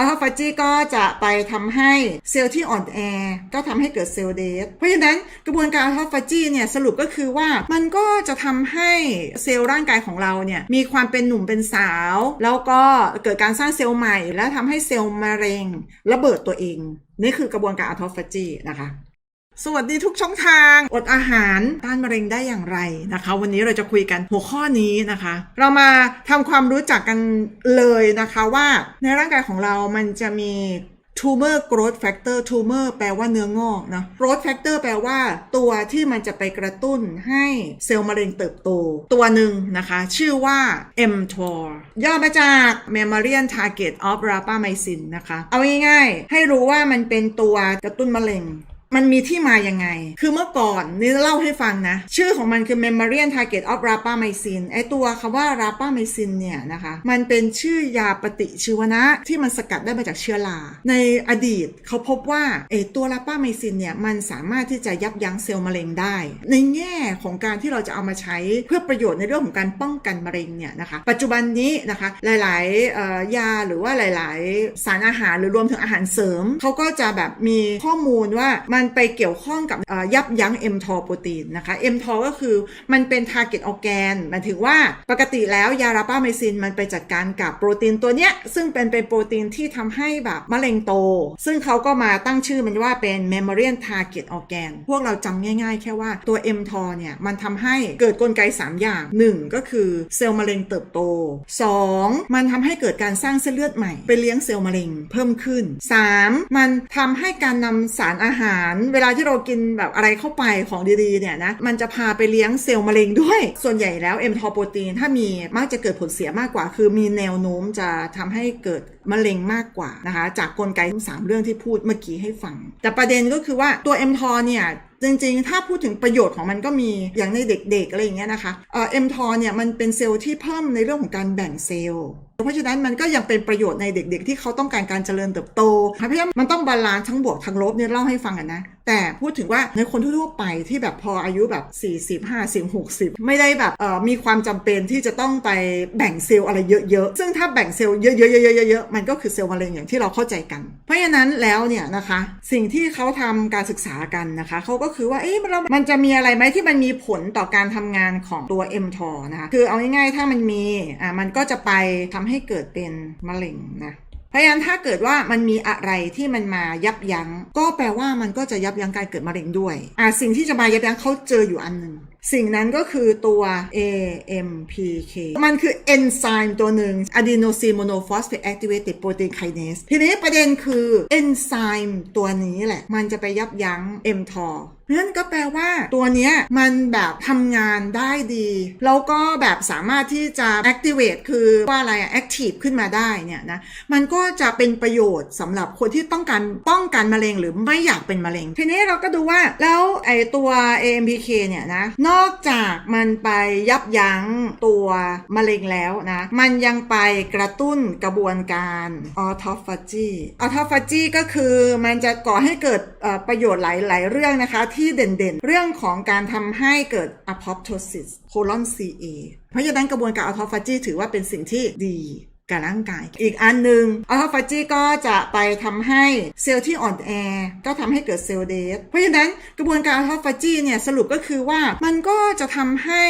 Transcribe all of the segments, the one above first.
อัลทอฟาจีก็จะไปทำให้เซลล์ที่อ่อนแอ ก็ทำให้เกิดเซลล์เดทเพราะฉะนั้นกระบวนการอัลทอฟาจีเนี่ยสรุปก็คือว่ามันก็จะทำให้เซลล์ร่างกายของเราเนี่ยมีความเป็นหนุ่มเป็นสาว แล้วก็เกิดการสร้างเซลล์ใหม่ และทำให้เซลล์มะเร็งระเบิดตัวเอง นี่คือกระบวนการอัลทอฟาจีนะคะ สวัสดีทุกช่องทาง อดอาหารต้านมะเร็งได้อย่างไรนะคะ วันนี้เราจะคุยกันหัวข้อนี้นะคะ เรามาทำความรู้จักกันเลยนะคะว่าในร่างกายของเรามันจะมี tumor growth factor tumor แปลว่าเนื้องอกนะ growth factor แปลว่าตัวที่มันจะไปกระตุ้นให้เซลล์มะเร็งเติบโต ตัวหนึ่งนะคะ ชื่อว่า mTOR ย่อมาจาก mammalian target of rapamycin นะคะ เอาง่ายๆ ให้รู้ว่ามันเป็นตัวกระตุ้นมะเร็ง มันมีที่มายังไง คือเมื่อก่อนนี่เล่าให้ฟังนะ ชื่อของมันคือ Mammalian Target of Rapamycin ไอตัวคำว่า Rapamycin เนี่ยนะคะ มันเป็นชื่อยาปฏิชีวนะที่มันสกัดได้มาจากเชื้อรา ในอดีตเขาพบว่าไอตัว Rapamycin เนี่ยมันสามารถที่จะยับยั้งเซลล์มะเร็งได้ ในแง่ของการที่เราจะเอามาใช้เพื่อประโยชน์ในเรื่องของการป้องกันมะเร็งเนี่ยนะคะ ปัจจุบันนี้นะคะหลายๆยาหรือว่าหลาย ๆ สารอาหารหรือรวมถึงอาหารเสริมเขาก็จะแบบมีข้อมูลว่ามันไปเกี่ยวข้องกับยับยั้ง mTOR โปรตีนนะคะ mTOR ก็คือมันเป็น target organ หมายถึงว่าปกติแล้วยาราปาไมซินมันไปจัดการกับโปรตีนตัวเนี้ย ซึ่งเป็นเป็นโปรตีนที่ทำให้แบบมะเร็งโต ซึ่งเขาก็มาตั้งชื่อมันว่าเป็น mammalian target organ พวกเราจำง่ายๆ แค่ว่าตัว mTOR เนี่ย มันทำให้เกิดกลไก 3 อย่าง 1 ก็คือเซลล์มะเร็งเติบโต 2 มันทำให้เกิดการสร้างเส้นเลือดใหม่ ไปเลี้ยงเซลล์มะเร็งเพิ่มขึ้น 3 มันทำให้การนำสารอาหารเวลาที่เรากินแบบอะไรเข้าไปของดีๆเนี่ยนะมันจะพาไปเลี้ยงเซลล์มะเร็งด้วย ส่วนใหญ่แล้วเอ็มทอโปรตีนถ้ามีมักจะเกิดผลเสียมากกว่า คือมีแนวโน้มจะทำให้เกิด มะเร็งมากกว่านะคะจากกลไกทั้งสามเรื่องที่พูดเมื่อกี้ให้ฟัง แต่ประเด็นก็คือว่าตัว mTOR เนี่ยจริงๆ ถ้าพูดถึงประโยชน์ของมันก็มีอย่างในเด็กๆ อะไรอย่างเงี้ยนะคะเอ่อ mTOR เนี่ยมันเป็นเซลล์ที่เพิ่มในเรื่องของการแบ่งเซลล์ เพราะฉะนั้นมันก็ยังเป็นประโยชน์ในเด็กๆ ที่เขาต้องการการเจริญเติบโตเพราะฉะนั้นมันต้องบาลานซ์ทั้งบวกทั้งลบเนี่ยเล่าให้ฟังกันนะ แต่พูดถึงว่าในคนทั่วๆไปที่แบบพออายุแบบ 40 50 60 ไม่ได้แบบมีความจำเป็นที่จะต้องไปแบ่งเซลล์อะไรเยอะๆ ซึ่งถ้าแบ่งเซลล์เยอะๆๆๆๆมันก็คือเซลล์มะเร็งอย่างที่เราเข้าใจกัน เพราะฉะนั้นแล้วเนี่ยนะคะสิ่งที่เขาทำการศึกษากันนะคะเขาก็คือว่าเอ๊ะมันมันจะมีอะไรไหมที่มันมีผลต่อการทำงานของตัว mTOR นะคะคือเอาง่ายๆถ้ามันมีอ่ามันก็จะไปทำให้เกิดเป็นมะเร็งนะ เพราะฉะนั้นถ้าเกิดว่ามันมีอะไรที่มันมายับยัง้ง ก็แปลว่ามันก็จะยับยั้งการเกิดมะเร็งด้วยอ่าสิ่งที่จะมายับยั้งเขาเจออยู่อันหนึ่ง สิ่งนั้นก็คือตัว AMPK มันคือเอนไซม์ตัวหนึ่ง adenosine monophosphate activated protein kinase ทีนี้ประเด็นคือเอนไซม์ตัวนี้แหละ มันจะไปยับยั้ง mTOR นั่นก็แปลว่าตัวเนี้ยมันแบบทำงานได้ดี แล้วก็แบบสามารถที่จะ activate คือว่าอะไรอะ active ขึ้นมาได้เนี่ยนะ มันก็จะเป็นประโยชน์สำหรับคนที่ต้องการป้องกันมะเร็งหรือไม่อยากเป็นมะเร็ง ทีนี้เราก็ดูว่าแล้วไอตัว AMPK เนี่ยนะนอกอกจากมันไปยับยั้งตัวมะเร็งแล้วนะ มันยังไปกระตุ้นกระบวนการ autophagy autophagy ก็คือมันจะก่อให้เกิดประโยชน์หลาย ๆ เรื่องนะคะ ที่เด่น ๆ เรื่องของการทำให้เกิด apoptosis colon CA เพราะฉะนั้นกระบวนการ autophagy ถือว่าเป็นสิ่งที่ดี กับร่างกาย อีกอันหนึ่ง autophagy ก็จะไปทำให้เซลล์ที่อ่อนแอ ก็ทำให้เกิดเซลล์เดทเพราะฉะนั้นกระบวนการ autophagy เนี่ยสรุปก็คือว่ามันก็จะทำให้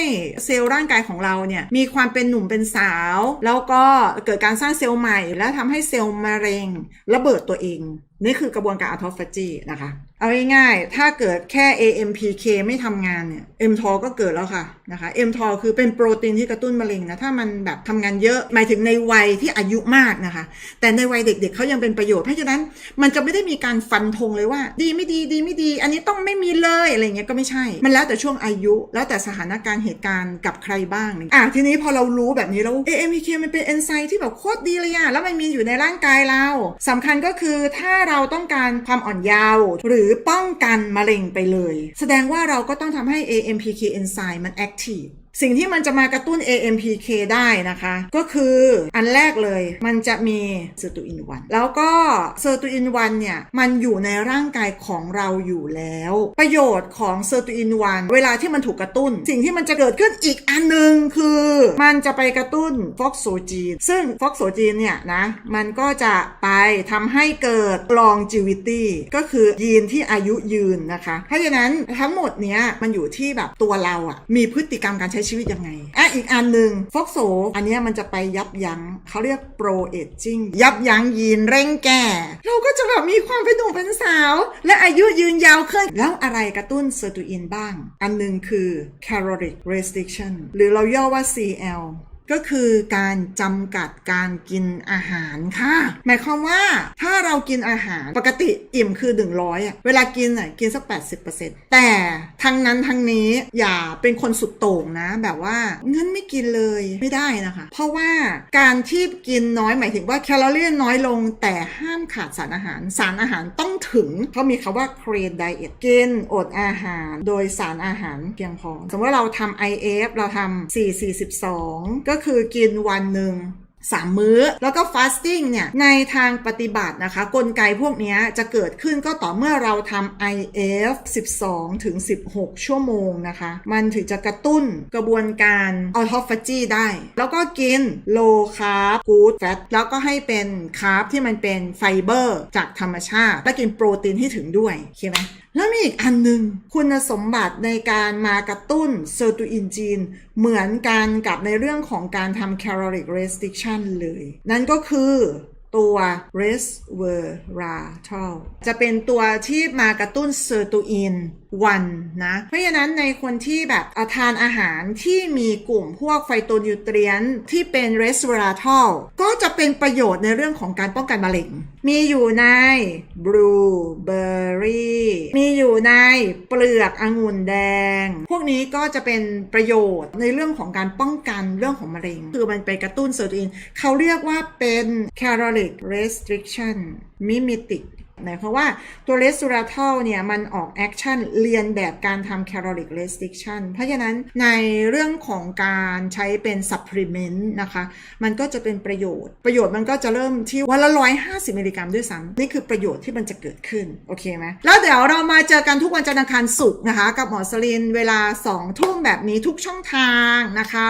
เซลล์ร่างกายของเราเนี่ยมีความเป็นหนุ่มเป็นสาว แล้วก็เกิดการสร้างเซลล์ใหม่ และทำให้เซลล์มะเร็งระเบิดตัวเอง นี่คือกระบวนการ autophagy นะคะ เอาง่ายๆ ถ้าเกิดแค่ AMPK ไม่ทำงานเนี่ย mTOR ก็เกิดแล้วค่ะนะคะ mTOR คือเป็นโปรตีนที่กระตุ้นมะเร็งนะ ถ้ามันแบบทำงานเยอะ หมายถึงในวัยที่อายุมากนะคะ แต่ในวัยเด็กๆเขายังเป็นประโยชน์ เพราะฉะนั้นมันจะไม่ได้มีการฟันธงเลยว่า ดีไม่ดีดีไม่ดี อันนี้ต้องไม่มีเลยอะไรเงี้ยก็ไม่ใช่ มันแล้วแต่ช่วงอายุ แล้วแต่สถานการณ์เหตุการณ์กับใครบ้างอะทีนี้พอเรารู้แบบนี้แล้ว AMPK มันเป็นเอนไซม์ที่แบบโคตรดีเลยอะแล้วมันมีอยู่ในร่างกายเราสำคัญก็คือถ้าเราต้องการความอ่อนเยาว์หรือือป้องกันมะเร็งไปเลย แสดงว่าเราก็ต้องทำให้ AMPK เอนไซม์มันแอคทีฟ สิ่งที่มันจะมากระตุ้น AMPK ได้นะคะ ก็คืออันแรกเลยมันจะมีเซอร์ตูอินวันแล้วก็เซอร์ตูอินวันเนี่ยมันอยู่ในร่างกายของเราอยู่แล้ว ประโยชน์ของเซอร์ตูอินวันเวลาที่มันถูกกระตุ้น สิ่งที่มันจะเกิดขึ้นอีกอันหนึ่งคือ มันจะไปกระตุ้นฟอกโซจีนซึ่งฟอกโซจีนเนี่ยนะมันก็จะไปทำให้เกิด longevity ก็คือยีนที่อายุยืนนะคะ เพราะฉะนั้นทั้งหมดเนี้ยมันอยู่ที่แบบตัวเราอะมีพฤติกรรมการใช้ชีวิตยังไงอะอีกอันหนึ่งฟอกโซอันนี้มันจะไปยับยั้งเขาเรียกโปรเอจจิ้งยับยั้งยีนเร่งแก่ เราก็จะแบบมีความเป็นหนุ่มเป็นสาว และอายุยืนยาวขึ้น แล้วอะไรกระตุ้นเซอร์ตูอินบ้าง อันหนึ่งคือ caloric restriction หรือเราย่อว่า CL ก็คือการจำกัดการกินอาหารค่ะ หมายความว่าถ้าเรากินอาหารปกติอิ่มคือ 100อะเวลากินอะกินสัก 80%แต่ทั้งนั้นทั้งนี้อย่าเป็นคนสุดโต่งนะ แบบว่างั้นไม่กินเลยไม่ได้นะคะ เพราะว่าการที่กินน้อยหมายถึงว่าแคลอรี่น้อยลง แต่ห้ามขาดสารอาหาร สารอาหารต้องถึงเขามีคาว่า clean diet กินอดอาหาร โดยสารอาหารเพียงพอสมมติว่าเราทำ IF เราทำ4 4 2ก็็คือกินวันหนึ่ง สามมื้อ แล้วก็ฟาสติ้งเนี่ยในทางปฏิบัตินะคะกลไกพวกนี้จะเกิดขึ้นก็ต่อเมื่อเราทำ IF 12ถึง16 ชั่วโมงนะคะ มันถึงจะกระตุ้นกระบวนการออโตฟาจีได้ แล้วก็กิน low carb good fat แล้วก็ให้เป็นคาร์บที่มันเป็นไฟเบอร์จากธรรมชาติ และกินโปรตีนให้ถึงด้วยโอเคไหมแล้วมีอีกอันหนึ่งคุณสมบัติในการมากระตุ้นเซอร์ตูอินจีนเหมือนกันกับในเรื่องของการทำ caloric restriction ันเลย นั่นก็คือ ตัว resveratrol จะเป็นตัวที่มากระตุ้นเซอร์ตูอินวันนะ เพราะฉะนั้นในคนที่แบบอาทานอาหารที่มีกลุ่มพวกไฟโตนิวเทรียนที่เป็น resveratrol ก็จะเป็นประโยชน์ในเรื่องของการป้องกันมะเร็ง มีอยู่ในบลูเบอร์รี่มีอยู่ในเปลือกองุ่นแดง พวกนี้ก็จะเป็นประโยชน์ในเรื่องของการป้องกันเรื่องของมะเร็ง คือมันไปกระตุ้นเซอร์ตูอินเขาเรียกว่าเป็น carol caloric restriction mimetic หมายความว่าตัว r e s v e r a t o l เนี่ยมันออกแอคชั่นเรียนแบบการทำ caloric restriction เพราะฉะนั้นในเรื่องของการใช้เป็น supplement นะคะ มันก็จะเป็นประโยชน์ ประโยชน์มันก็จะเริ่มที่วันละ 150 มิลลิกรัมด้วยซ้ำนี่คือประโยชน์ที่มันจะเกิดขึ้น โอเคไหมแล้วเดี๋ยวเรามาเจอกันทุกวันจันทร์อังคารศุกร์นะคะ กับหมอสลินเวลา 2 ทุ่มแบบนี้ทุกช่องทางนะคะ